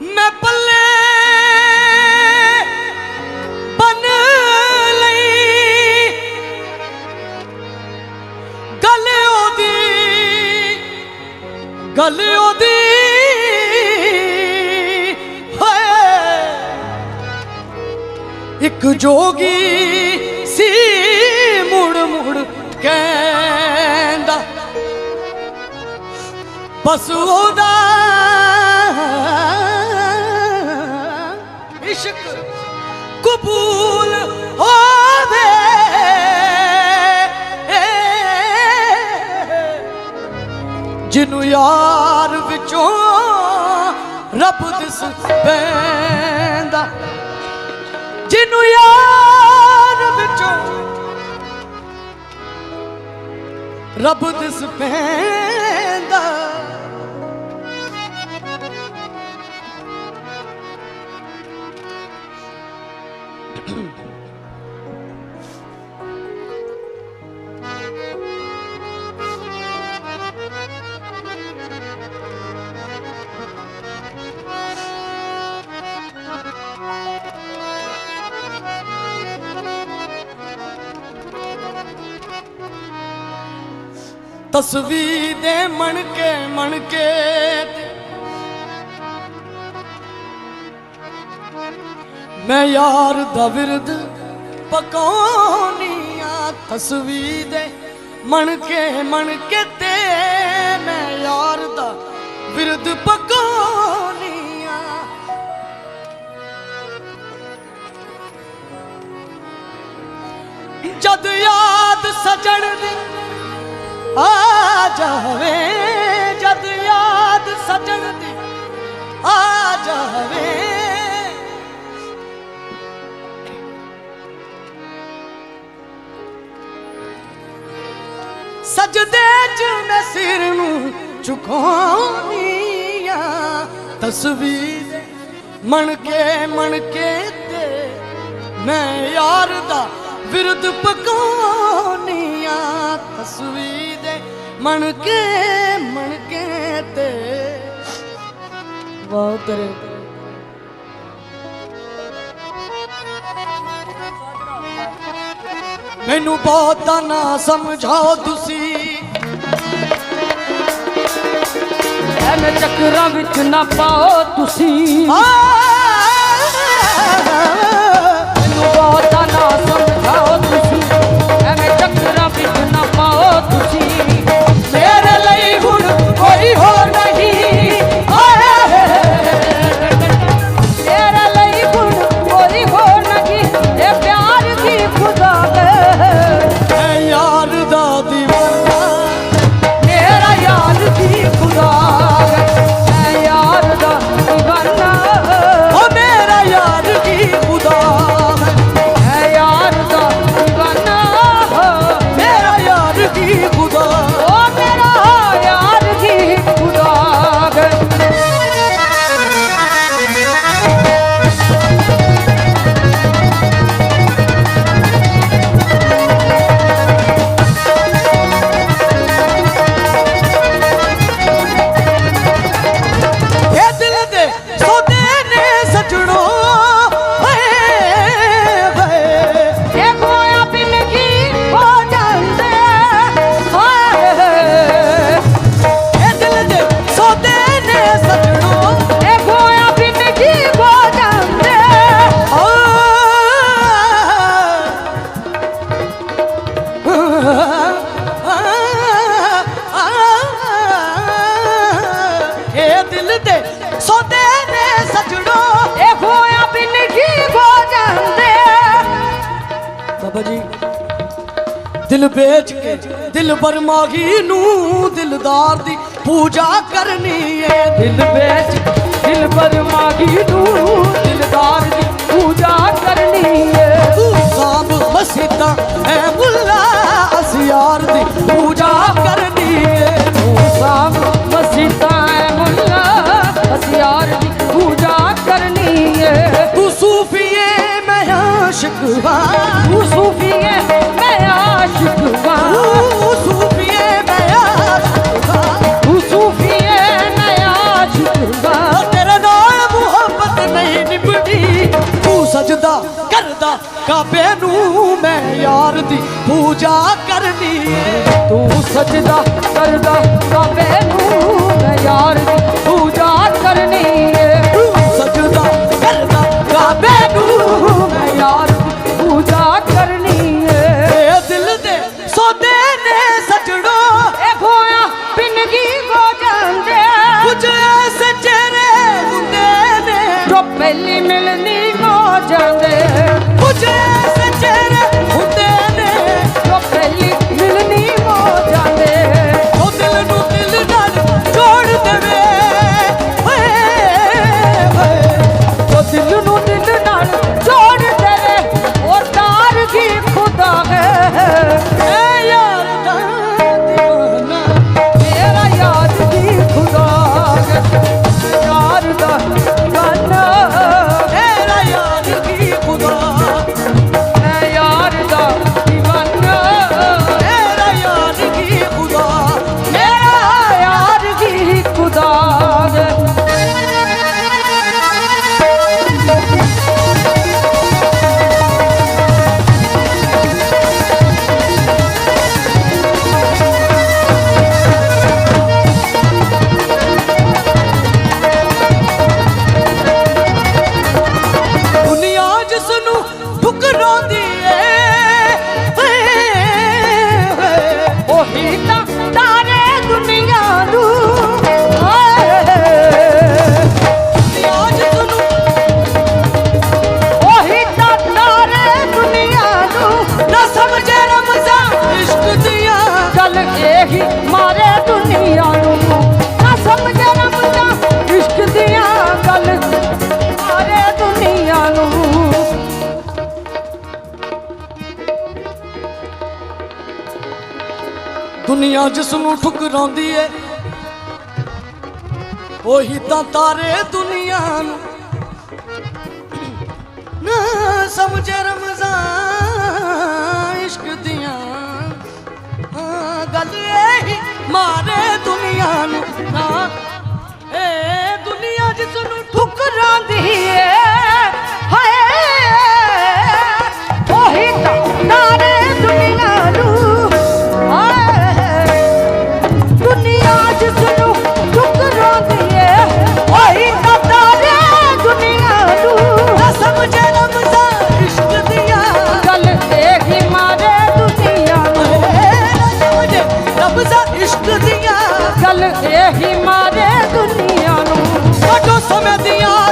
ਮੈਂ ਪੱਲੇ ਬਨ ਲਈ। ਗੱਲ ਉਹਦੀ ਗੱਲ ਉਹਦੀ ਇੱਕ ਜੋਗੀ ਸੀ ਮੁੜ ਮੁੜ ਕਹਿੰਦਾ, ਬਸ ਉਹਦਾ ਯਾਰ ਵਿੱਚੋਂ ਰੱਬ ਦਿਸ ਪੈਂਦਾ। ਜਿਹਨੂੰ ਯਾਰ ਵਿੱਚੋਂ ਰੱਬ ਦਿਸ ਪੈਂਦਾ। ਤਸਵੀਰ ਦੇ ਮਣ ਕੇ ਮਣ ਕੇ ਮੈਂ ਯਾਰ ਦਾ ਵਿਰਦ ਪਕਾਉਣੀਆਂ ਤਸਵੀ ਦੇ ਮਣ ਕੇ ਮਣ ਕੇ ਤੇ ਮੈਂ ਯਾਰ ਦਾ ਵਿਰਦ ਪਕਾਉਣੀਆਂ। ਜਦ ਯਾਦ ਸਜਣ ਦੀ ਆ ਜਾਵੇ ਜਦ ਯਾਦ ਸਜਣ ਦੀ ਆ ਜਾਵੇ। ਸਜਦੇ ਚ ਮੈਂ ਸਿਰ ਨੂੰ ਝੁਕਾਉਣੀਆਂ ਤਸਵੀਰ ਮਣ ਕੇ ਮਣ ਕੇ ਤੇ ਮੈਂ ਯਾਰ ਦਾ ਵਿਰਦ ਪਕਾਉਣੀਆਂ ਤਸਵੀਰ ਦੇ ਮਣ ਕੇ ਮਣ ਕੇ ਤੇ। ਵਾਹ ਤੇਰੇ। ਮੈਨੂੰ ਬਹੁਤਾ ਨਾ ਸਮਝਾਓ ਤੁਸੀਂ। ਐਵੇਂ ਚੱਕਰਾਂ ਵਿੱਚ ਨਾ ਪਾਓ ਤੁਸੀਂ। ਆ ਬਾਬਾ ਜੀ। ਦਿਲ ਵੇਚ ਕੇ, ਦਿਲ ਬਰਮਾਗੀ ਨੂੰ ਦਿਲਦਾਰ ਦੀ ਪੂਜਾ ਕਰਨੀ ਏ। ਦਿਲ ਵਿੱਚ ਦਿਲ ਪਰ ਨੂੰ ਦਿਲਦਾਰ ਦੀ ਪੂਜਾ ਕਰਨੀ ਏ। ਤੂੰ ਸਾਬ ਮਸੀਤਾਂ ਐ ਮੁੱਲਾ ਅਸਿਆਰ ਦੀ ਪੂਜਾ ਕਰਨੀ ਏ। ਤੂੰ ਸਜਦਾ ਕਰਦਾ ਕਾਬੇ ਨੂੰ ਯਾਰ ਪੂਜਾ ਕਰਨੀ ਇਹੀ ਮਾਰੇ ਦੁਨੀਆ ਨੂੰ। ਨਾ ਸਮਝੇ ਦੁਨੀਆ ਜਿਸ ਨੂੰ ਠੁਕਰਾਉਂਦੀ ਏ, ਉਹੀ ਤਾਂ ਤਾਰੇ ਦੁਨੀਆ ਨੂੰ। ਨਾ ਸਮਝੇ ਰਮਜ਼ਾਨ ਇਸ਼ਕ ਦੀ ਗੱਲ ਇਹੀ ਮਾਰੇ ਦੁਨੀਆ ਨੂੰ। ਤਾਂ ਏ ਦੁਨੀਆ ਜਿਸ ਨੂੰ ਠੁਕਰਾਂਦੀ ਏ। ਇਹੀ ਮਾਰੇ ਦੁਨੀਆ ਨੂੰ। ਕੱਢੋ ਸਮੇਂ ਦੀਆਂ